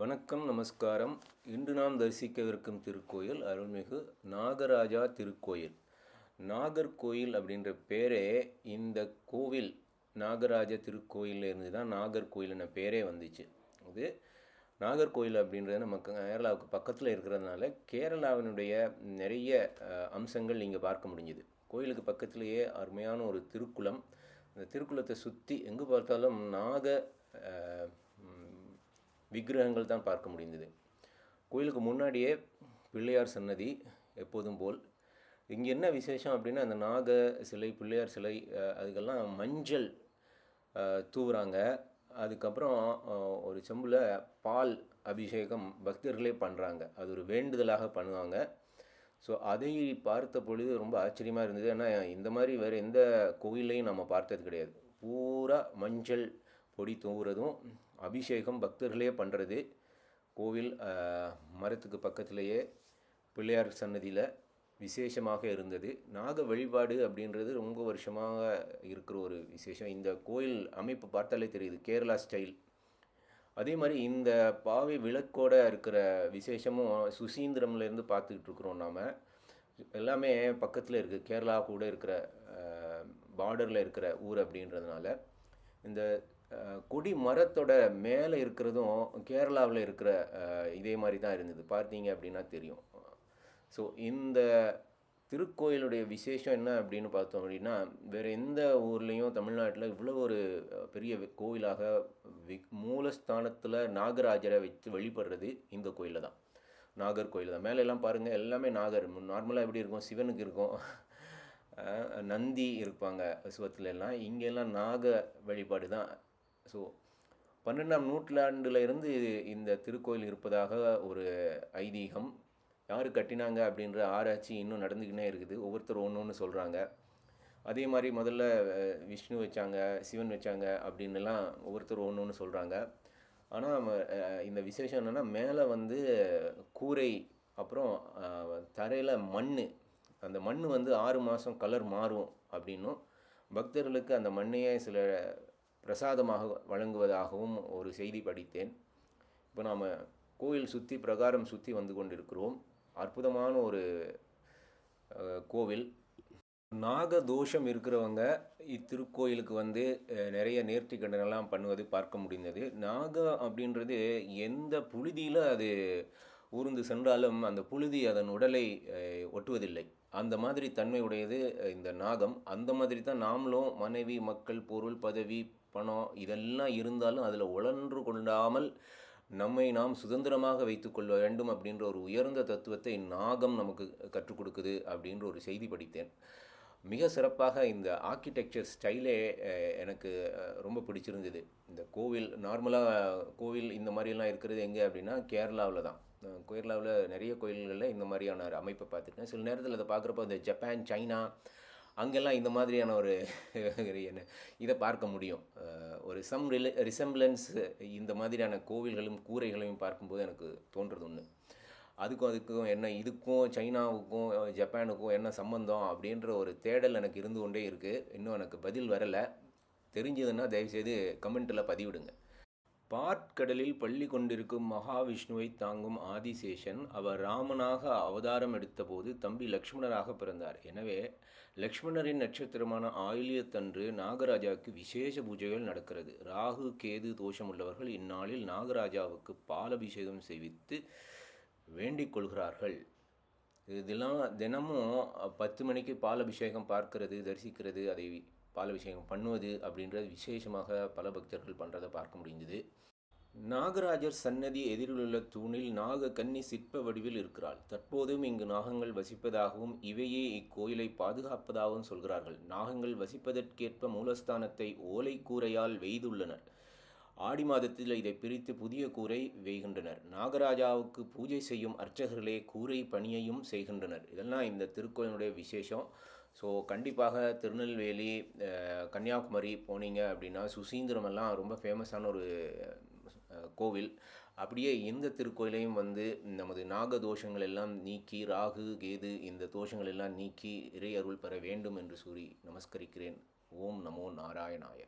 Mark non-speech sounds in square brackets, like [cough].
வணக்கம் நமஸ்காரம். இன்று நாம் தரிசிக்கவிருக்கும் திருக்கோயில் அருள்மிகு நாகராஜா திருக்கோயில். நாகர்கோயில் அப்படின்ற பேரே இந்த கோவில் நாகராஜ திருக்கோயில்ல இருந்து தான் நாகர்கோயில் என்ற பேரே வந்துச்சு. இது நாகர்கோயில் அப்படின்றது நம்ம கேரளாவுக்கு பக்கத்தில் இருக்கிறதுனால கேரளாவினுடைய நிறைய அம்சங்கள் இங்கே பார்க்க முடிஞ்சுது. கோயிலுக்கு பக்கத்திலேயே அருமையான ஒரு திருக்குளம். அந்த திருக்குளத்தை சுற்றி எங்கே பார்த்தாலும் நாக விக்கிரகங்கள் தான் பார்க்க முடிந்தது. கோயிலுக்கு முன்னாடியே பிள்ளையார் சன்னதி எப்போதும் போல். இங்கே என்ன விசேஷம் அப்படின்னா அந்த நாக சிலை பிள்ளையார் சிலை அதுக்கெல்லாம் மஞ்சள் தூவுறாங்க. அதுக்கப்புறம் ஒரு செம்பில் பால் அபிஷேகம் பக்தர்களே பண்ணுறாங்க அது ஒரு வேண்டுதலாக பண்ணுவாங்க. ஸோ அதை பார்த்த பொழுது ரொம்ப ஆச்சரியமாக இருந்தது. ஏன்னா இந்த மாதிரி வேறு எந்த கோயிலையும் நம்ம பார்த்தது கிடையாது. பூரா மஞ்சள் கொடி தூவுறதும் அபிஷேகம் பக்தர்களே பண்ணுறது கோவில் மரத்துக்கு பக்கத்திலேயே பிள்ளையார் சன்னதியில் விசேஷமாக இருந்தது. நாக வழிபாடு அப்படின்றது ரொம்ப வருஷமாக இருக்கிற ஒரு விசேஷம். இந்த கோயில் அமைப்பு பார்த்தாலே தெரியுது கேரளா ஸ்டைல். அதே மாதிரி இந்த பாவை விளக்கோட இருக்கிற விசேஷமும் சுசீந்திரம்லேருந்து பார்த்துக்கிட்டு இருக்கிறோம் நாம். எல்லாமே பக்கத்தில் இருக்குது கேரளா கூட இருக்கிற பார்டரில் இருக்கிற ஊர் அப்படின்றதுனால. இந்த கொடி மரத்தோட மேலே இருக்கிறதும் கேரளாவில் இருக்கிற இதே மாதிரி தான் இருந்தது. பார்த்தீங்க அப்படின்னா தெரியும். ஸோ இந்த திருக்கோயிலுடைய விசேஷம் என்ன அப்படின்னு பார்த்தோம் அப்படின்னா வேறு எந்த ஊர்லேயும் தமிழ்நாட்டில் இவ்வளோ ஒரு பெரிய கோயிலாக வி மூலஸ்தானத்தில் நாகராஜரை வச்சு வழிபடுறது இந்த கோயிலில் தான். நாகர் கோயில் தான். மேலே எல்லாம் பாருங்கள் எல்லாமே நாகர். நார்மலாக எப்படி இருக்கும்? சிவனுக்கு இருக்கும். நந்தி இருப்பாங்க சிவத்துல எல்லாம். இங்கெல்லாம் நாக வழிபாடு தான் ஸோ பன்னெண்டாம் நூற்றாண்டில் இருந்து இந்த திருக்கோயில் இருப்பதாக ஒரு ஐதீகம். யார் கட்டினாங்க அப்படின்ற ஆராய்ச்சி இன்னும் நடந்துக்கினே இருக்குது. ஒவ்வொருத்தர் ஒன்று ஒன்று சொல்கிறாங்க அதே மாதிரி முதல்ல விஷ்ணு வச்சாங்க சிவன் வச்சாங்க அப்படின்னுலாம் ஒவ்வொருத்தர் ஒன்று ஒன்று சொல்கிறாங்க ஆனால் இந்த விசேஷம் என்னென்னா மேலே வந்து கூரை அப்புறம் தரையில் மண் அந்த மண் வந்து ஆறு மாதம் கலர் மாறும் அப்படின்னும். பக்தர்களுக்கு அந்த மண்ணையே சில பிரசாதமாக வழங்குவதாகவும் ஒரு செய்தி படித்தேன். இப்போ நாம் கோயில் சுற்றி பிரகாரம் சுற்றி வந்து கொண்டிருக்கிறோம். அற்புதமான ஒரு கோவில். நாக தோஷம் இருக்கிறவங்க இத்திருக்கோயிலுக்கு வந்து நிறைய நேர்த்தி கடனெல்லாம் பண்ணுவது பார்க்க முடிந்தது. நாக அப்படின்றது எந்த புழுதியில் அது ஊர்ந்து சென்றாலும் அந்த புழுதி அதன் உடலை ஒட்டுவதில்லை. அந்த மாதிரி தன்மை உடையது இந்த நாகம். அந்த மாதிரி தான் நாமளும் மனைவி மக்கள் பொருள் பதவி பணம் இதெல்லாம் இருந்தாலும் அதில் உழன்று கொள்ளாமல் நம்மை நாம் சுதந்திரமாக வைத்துக்கொள்ள வேண்டும் அப்படின்ற ஒரு உயர்ந்த தத்துவத்தை நாகம் நமக்கு கற்றுக் கொடுக்குது அப்படின்ற ஒரு செய்தி படித்தேன். மிக சிறப்பாக இந்த ஆர்கிடெக்சர் ஸ்டைலே எனக்கு ரொம்ப பிடிச்சிருந்தது. இந்த கோவில் நார்மலாக கோவில் இந்த மாதிரியெல்லாம் இருக்கிறது எங்கே அப்படின்னா கேரளாவில் தான். கேரளாவில் நிறைய கோயில்களில் இந்த மாதிரியான அமைப்பை பார்த்துருக்கேன் சில நேரத்தில் அதை பார்க்குறப்போ இந்த ஜப்பான் சைனா அங்கெல்லாம் இந்த மாதிரியான ஒரு [laughs] என்ன இதை பார்க்க முடியும். ஒரு சம் ரில ரிசம்பிளன்ஸ் இந்த மாதிரியான கோவில்களும் கூரைகளையும் பார்க்கும்போது எனக்கு தோன்றது ஒன்று அதுக்கும் அதுக்கும் என்ன இதுக்கும் சைனாவுக்கும் ஜப்பானுக்கும் என்ன சம்பந்தம் அப்படின்ற ஒரு தேடல் எனக்கு இருந்து கொண்டே இருக்குது இன்னும் எனக்கு பதில் வரலை. தெரிஞ்சதுன்னா தயவுசெய்து கமெண்ட்டில் பதிவிடுங்க. பாற்கடலில் பள்ளி கொண்டிருக்கும் மகாவிஷ்ணுவை தாங்கும் ஆதிசேஷன் அவர் ராமனாக அவதாரம் எடுத்தபோது தம்பி லக்ஷ்மணராக பிறந்தார். எனவே லக்ஷ்மணரின் நட்சத்திரமான ஆயிலியத்தன்று நாகராஜாவுக்கு விசேஷ பூஜைகள் நடக்கிறது. ராகு கேது தோஷமுள்ளவர்கள் இந்நாளில் நாகராஜாவுக்கு பாலபிஷேகம் செய்வித்து வேண்டிக் கொள்கிறார்கள். இதெல்லாம் தினமும் பத்து மணிக்கு பாலபிஷேகம் பார்க்கிறது தரிசிக்கிறது அதை பாலபிஷேகம் பண்ணுவது அப்படின்றது விசேஷமாக பல பக்தர்கள் பண்ணுறதை பார்க்க முடிஞ்சது நாகராஜர் சன்னதி எதிரிலுள்ள தூணில் நாக கன்னி சிற்ப வடிவில் இருக்கிறாள். தற்போதும் இங்கு நாகங்கள் வசிப்பதாகவும் இவையே இக்கோயிலை பாதுகாப்பதாகவும் சொல்கிறார்கள். நாகங்கள் வசிப்பதற்கேற்ப மூலஸ்தானத்தை ஓலை கூரையால் வெய்துள்ளனர். ஆடி மாதத்தில் இதை பிரித்து புதிய கூரை வெய்கின்றனர். நாகராஜாவுக்கு பூஜை செய்யும் அர்ச்சகர்களே கூரை பணியையும் செய்கின்றனர். இதெல்லாம் இந்த திருக்கோயிலுடைய விசேஷம். ஸோ கண்டிப்பாக திருநெல்வேலி கன்னியாகுமரி போனீங்க அப்படின்னா சுசீந்திரமெல்லாம் ரொம்ப ஃபேமஸான ஒரு கோவில். அப்படியே இந்த திருக்கோயிலையும் வந்து நமது நாக தோஷங்கள் எல்லாம் நீக்கி ராகு கேது இந்த தோஷங்கள் எல்லாம் நீக்கி இறை அருள் பெற வேண்டும் என்று கூறி நமஸ்கரிக்கிறேன். ஓம் நமோ நாராயணாய.